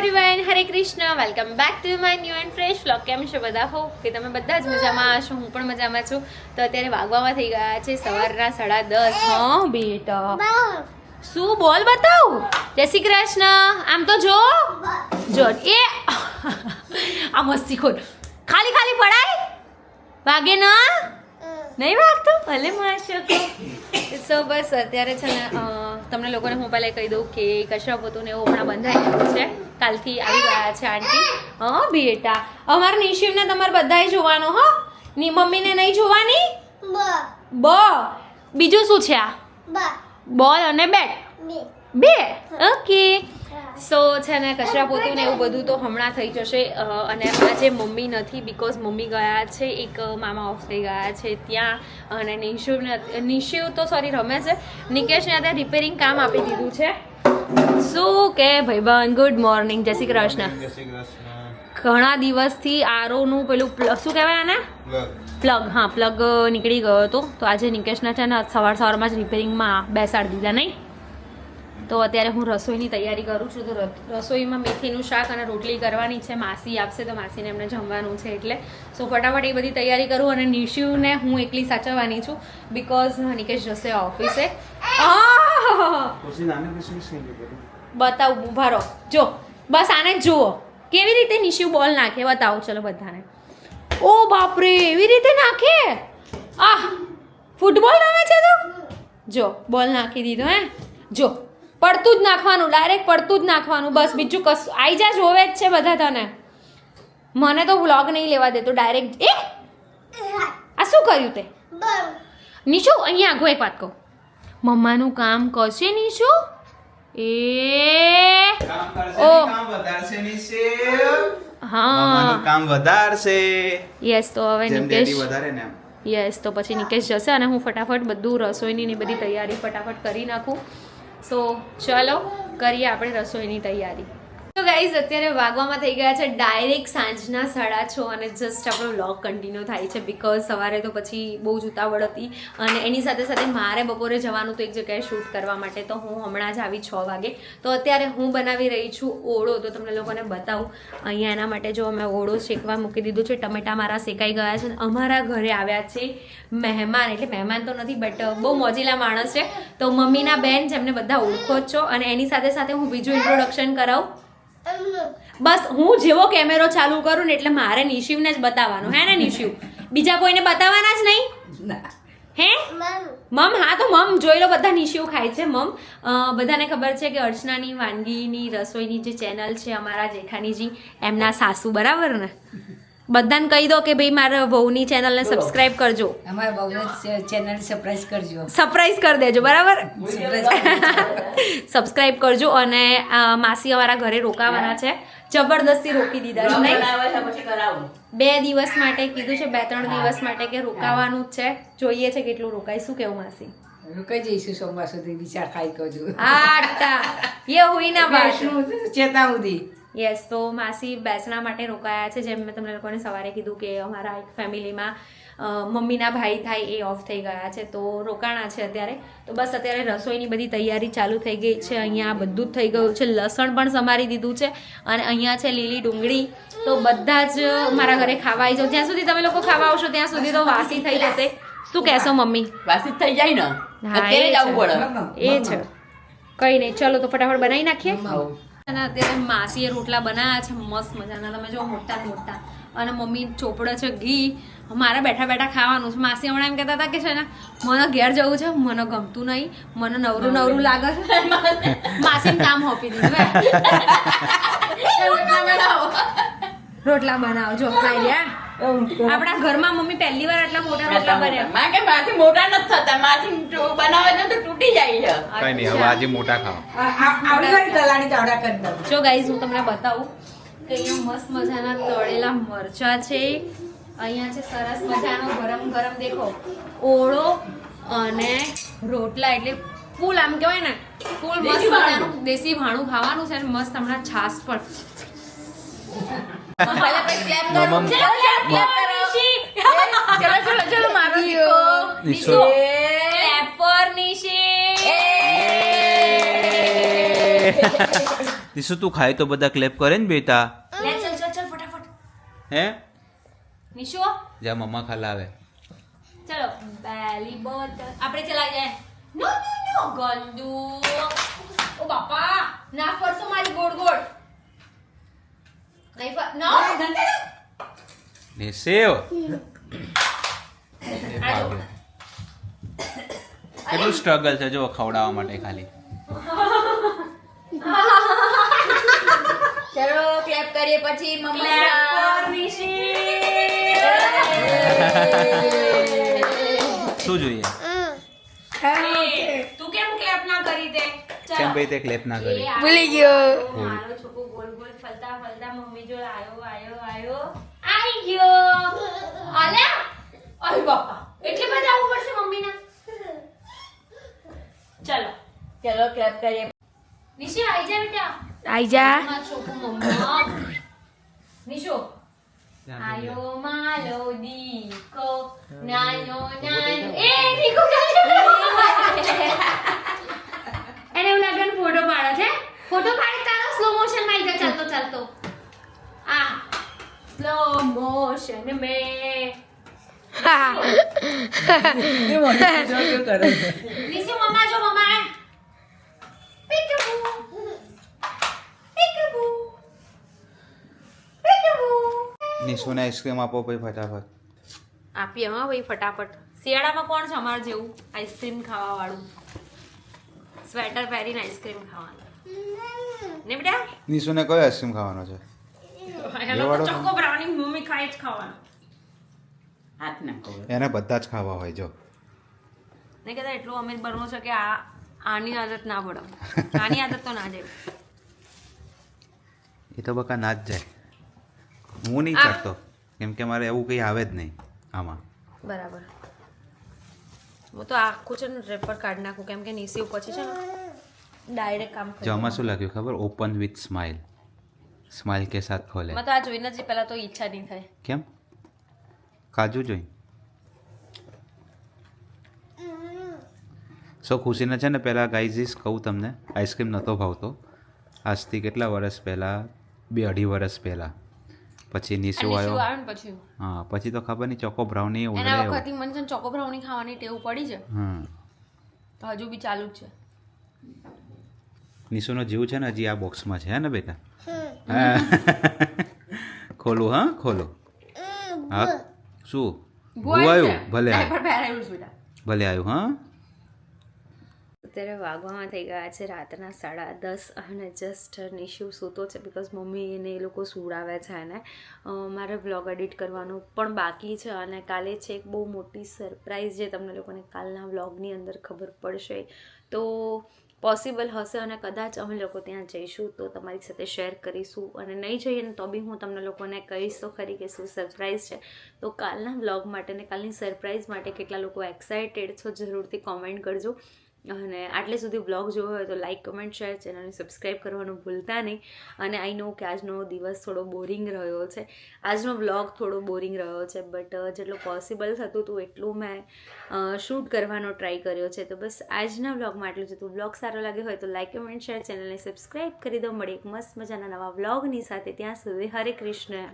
Everyone Hare Krishna welcome back to my new and fresh vlog કેમ છો બધા? હો કે તમે બધા જ મજામાં હશો. હું પણ મજામાં છું. તો અત્યારે વાગવામાં થઈ ગયા છે સવારના સાડા દસ, હા, બેટા. શું બોલ બતાવ? જય શ્રી કૃષ્ણ. આમ તો જો. જો, એ આ મસ્તી ખોટ. ખાલી ખાલી પડાય? વાગે ના? નહીં વાગતો? ભલે માશકો સો બસ અત્યારે છે ને તમને લોકોને હું પહેલાં કહી દઉં કે કચરા પોતું ને એવું હમણાં બંધાઈ ગયું છે. કાલથી આવી ગયા છે આંટી. હા બેટા. અમારા નિશિવને તમારે બધાય જોવાનો હો. ની મમ્મીને નહીં જોવાની? બ. બીજું શું છે આ? બોલ અને બેટ બે. ઓકે. સો છે ને કચરા પોતું ને એવું બધું તો હમણાં થઈ જશે. અને આજે મમ્મી નથી બીકોઝ મમ્મી ગયા છે એક મામા ઓફ થઈ ગયા છે ત્યાં. અને નિશુ નિશિવ તો સોરી રમે છે નિકેશને અત્યારે રિપેરિંગ કામ આપી દીધું છે. શું કે ભાઈબંધ? ગુડ મોર્નિંગ જય શ્રી કૃષ્ણ. જય શ્રી કૃષ્ણ. ઘણા દિવસથી આરોનું પેલું શું કહેવાય આને? પ્લગ હા પ્લગ નીકળી ગયો હતો. તો આજે નિકેશના છે ને સવાર સવારમાં જ રિપેરિંગમાં બેસાડી દીધા નહીં? તો અત્યારે હું રસોઈની તૈયારી કરું છું. તો રસોઈમાં મેથીનું શાક અને રોટલી કરવાની છે. માસી આપશે તો માસીને એમને જમવાનું છે એટલે. સો ફટાફટ એ બધી તૈયારી કરું અને નિશુને હું એકલી સાચવવાની છું. બિકોઝ નિકેશ જશે ઓફિસે આહ! પછી નાની કિસમિસ નહીં લીધેલી. બતાવું ઊભા રહો જો બસ આને જુઓ. કેવી રીતે નિશિવ બોલ નાખે બતાવો ચલો બધાને. ઓ બાપરે એવી રીતે નાખે? આહ ફૂટબોલ રમે છે તો? જો બોલ નાખી દીધો હે? જો પડતું જ નાખવાનું ડાયરેક્ટ પડતું જ નાખવાનું. બસ બીજું કશું આઈ જા જોવે જ છે બધા તને. મને તો વ્લોગ નહીં લેવા દેતો ડાયરેક્ટ. એ? આ શું કર્યું તે? નિશુ અહીંયા આગો એક વાત કહું. મમ્માનું કામ કરશે નહીં શું? એ ઓ. હા. કામ વધારશે. યસ તો હવે નિકેશ વધારે ને યસ તો પછી નિકેશ જશે અને હું ફટાફટ બધું રસોઈની બધી તૈયારી ફટાફટ કરી નાખું. સો ચલો કરીએ આપણે રસોઈની તૈયારી. તો ગાઈઝ અત્યારે વાગવામાં થઈ ગયા છે ડાયરેક્ટ સાંજના સાડા છ અને જસ્ટ આપણો વ્લોગ કન્ટિન્યુ થાય છે બીકોઝ સવારે તો પછી બહુ જ ઉતાવળ હતી અને એની સાથે સાથે મારે બપોરે જવાનું તો એક જગ્યાએ શૂટ કરવા માટે તો હું હમણાં જ આવી છ વાગે. તો અત્યારે હું બનાવી રહી છું ઓળો. તો તમને લોકોને બતાવું. અહીંયા એના માટે જો અમે ઓળો શેકવા મૂકી દીધું છે. ટમેટા મારા શેકાઈ ગયા છે અમારા ઘરે આવ્યા છે મહેમાન. એટલે મહેમાન તો નથી બટ બહુ મોજીલા માણસ છે. તો મમ્મીના બેન જેમને બધા ઓળખો જ છો અને એની સાથે સાથે હું બીજું ઇન્ટ્રોડક્શન કરાવું. બસ હું જેવો કેમેરો ચાલુ કરું ને એટલે મારે નિશિવને જ બતાવવાનું. હે ને નિશિવ? બીજા કોઈને બતાવવાના જ નહીં? હે? મમ. હા તો મમ. જોઈ લો બધા નિશિવ ખાય છે મમ. બધાને ખબર છે કે અર્ચનાની વાનગીની રસોઈની જે ચેનલ છે અમારા જેઠાણીજી એમના સાસુ બરાબર ને? બધાને કહી દો કે ભાઈ મારા વહુની ચેનલને સબસ્ક્રાઇબ કરજો. અમારા બહુ ચેનલ સરપ્રાઈઝ કરજો. સરપ્રાઈઝ કરી દેજો બરાબર? સબસ્ક્રાઇબ કરજો અને માસી અમારા ઘરે રોકાવાના છે. જબરદસ્તી રોકી દીધા છે નહીં? બે દિવસ માટે કીધું છે બે ત્રણ દિવસ માટે કે રોકાવાનું જ છે. જોઈએ છે કેટલું રોકાઈશું કેવું માસી? રોકાઈ જઈશું સોમવાર સુધી વિચાર ખાઈ કરજો આટા યે હુઈ ના બાત ચેતા સુધી. યસ તો માસી બેસણા માટે રોકાયા છે. જેમ મેં તમને લોકોને સવારે કીધું કે અમારા એક ફેમિલીમાં મમ્મીના ભાઈ થાય એ ઓફ થઈ ગયા છે. તો રોકાણા છે અત્યારે. તો બસ અત્યારે રસોઈની બધી તૈયારી ચાલુ થઈ ગઈ છે. અહીંયા બધું જ થઈ ગયું છે. લસણ પણ સમારી દીધું છે. અને અહીંયા છે લીલી ડુંગળી. તો બધા જ મારા ઘરે ખાવા આવી જાઓ જ્યાં સુધી તમે લોકો ખાવા આવશો ત્યાં સુધી તો વાસી થઈ જશે. શું કહેશો મમ્મી? વાસી થઈ જાય ને. હા, એ છે. કઈ નહીં. ચલો તો ફટાફટ બનાવી નાખીએ. અને અત્યારે માસીએ રોટલા બનાવ્યા છે મસ્ત મજાના. તમે જો મોટા મોટા. અને મમ્મી ચોપડો છે ઘી. મારે બેઠા બેઠા ખાવાનું છે. માસી હમણાં એમ કહેતા હતા કે છે ને મને ઘેર જવું છે મને ગમતું નહીં. મને નવરું નવરું લાગે છે. માસી કામ હોપી દીધું. રોટલા બનાવો. જો ખાઈ રહ્યા આપણા ઘરમાં મમ્મી પહેલી વાર આટલા મોટા રોટલા બન્યા માં કે માથી મોટા નથી થતા માથી બનાવે તો તૂટી જાય છે. કઈ નહીં હવે આજે મોટા ખાવા. આવડી વાળી તલાણી તાવડા કરી દઉં. જો ગાઈઝ હું તમને બતાવું કે અહીંયા મસ્ત મજાના તળેલા મરચા છે. અહીંયા છે સરસ મજાનો ગરમ ગરમ દેખો ઓળો અને રોટલા એટલે ફૂલ આમ કહેવાય ને ફૂલ મસ્ત મજાનું દેશી ભાણું ખાવાનું છે અને મસ્ત હમણાં છાસ પણ. પહેલા પછી clap કરો. ચલો, clap, clap કરો. ચલો ચલો ચલો મારો નિશો. Clap for Nishi. તું ખાય તો બધા ક્લેપ કરે ને બેટા લે ચલ ચલ ચલ ફટાફટ હે નિશુ જા મમ્મા ખલાવે ચલો પહેલી બોતલ આપણે ચલાઈ જાય નો નો નો ગંદુ ઓ બાપા ના ફરશો મારી ગોળ ગોળ નહીં ફર નો ને સેવ. કેટલું સ્ટ્રગલ છે જો ખવડાવવા માટે ખાલી. ચલો ક્લેપ કરીએ પછી મમ્મા શું જોઈએ? તું કેમ ક્લેપ ના કરી દે? કેમ ભાઈ તે ક્લેપ ના કરી? ભૂલી ગયો. ફરતા ફરતા મમ્મી જોડે આયો આયો આયો. આઈ ગયો. અલે અરે બાપા. એટલે બધા આવું પડશે મમ્મીના. ચલો. ચલો ક્લેપ કરીએ. નિશી આઈ જા બેટા. આઈ જા. મમ્મા. નિશો. આયો માલો દીકો. નાનો નાનો એ દીકો એને એવું લાગે ફોટો પાડો છે. ફોટો પાડે તારો સ્લો મોશનમાં આવી ચાલતો આ સ્લો મોશન મે નિશી મમ્મા જો મમ્મા પીકબુ પીકબુ પીકબુ નિશુને આઈસ્ક્રીમ આપો ભાઈ ફટાફટ આપીએ હા ભાઈ ફટાફટ શિયાળામાં કોણ છે અમાર જેવું? આઈસ્ક્રીમ ખાવા વાળું સ્વેટર પહેરીને આઈસ્ક્રીમ ખાવાનું. ને બેટા નિશુને કયો આઈસ્ક્રીમ ખાવાનો છે એનો ચોકો બ્રાઉની મમ્મી ખાય જ ખાવાનો હાથ ના એને બધા જ ખાવા હોય જો ને કહેતા એટલું અમીર બનવું છે કે આ આની આદત ના પડે આની આદત તો ના જાય એ તો બકા ના જ જાય હું નહીં ચાટતો કેમ કે મારે એવું કંઈ આવે જ નહીં આમાં બરાબર હું તો આખું છે ને રેપર કાઢી નાખું કેમ કે નીસી પછી છે ને ડાયરેક્ટ કામ જો આમાં શું લાગ્યું ખબર? ઓપન વિથ સ્માઇલ સ્માઇલ કે સાથ ખોલે. મેં તો આ જોઈને જ પહેલા તો ઈચ્છા નહીં થાય. કેમ? કાજુ જોઈ. સો ખુશીને છે ને પહેલાં ગાઈઝીસ કહું તમને આઈસ્ક્રીમ નહોતો ભાવતો. આજથી કેટલા વર્ષ પહેલાં? બે અઢી વર્ષ પહેલાં. પછી નીસુ આવ્યો. હા પછી તો ખબર નહીં ચોકો બ્રાઉની એના વખતથી મને ચોકો બ્રાઉની ખાવાની ટેવ પડી છે. હમ. તો હજુ બી ચાલુ જ છે. નિશુનો જીવ છે ને હજી આ બોક્સમાં છે હે ને બેટા? હા. ખોલું હા? ખોલો. હા. શું? ભૂ આવ્યું ભલે ભલે આવ્યું હા? અત્યારે વાગવામાં થઈ ગયા છે રાતના સાડા દસ અને જસ્ટ નિશુ સૂતો છે બિકોઝ મમ્મી એને એ લોકો સુડાવે છે એને. મારે વ્લોગ એડિટ કરવાનું પણ બાકી છે અને કાલે છે એક બહુ મોટી સરપ્રાઈઝ જે તમને લોકોને કાલના વ્લોગની અંદર ખબર પડશે. તો પોસિબલ હશે અને કદાચ અમે લોકો ત્યાં જઈશું તો તમારી સાથે શેર કરીશું. અને નહીં જઈએ ને તો બી હું તમને લોકોને કહીશ તો ખરી કે શું સરપ્રાઈઝ છે. તો કાલના વ્લોગ માટે ને કાલની સરપ્રાઈઝ માટે કેટલા લોકો એક્સાઇટેડ છો જરૂરથી કોમેન્ટ કરજો. અને આટલે સુધી બ્લોગ જોયો હોય તો લાઇક કમેન્ટ શેર ચેનલને સબસ્ક્રાઈબ કરવાનું ભૂલતા નહીં. અને આઈ નો કે આજનો દિવસ થોડો બોરિંગ રહ્યો છે. આજનો બ્લોગ થોડો બોરિંગ રહ્યો છે બટ જેટલું પોસિબલ થતું હતું એટલું મેં શૂટ કરવાનો ટ્રાય કર્યો છે. તો બસ આજના બ્લોગમાં આટલું જ. હતું બ્લોગ સારો લાગ્યો હોય તો લાઇક કમેન્ટ શેર ચેનલને સબસ્ક્રાઈબ કરી દો. મળી એક મસ્ત મજાના નવા બ્લોગની સાથે. ત્યાં સુધી હરે કૃષ્ણ.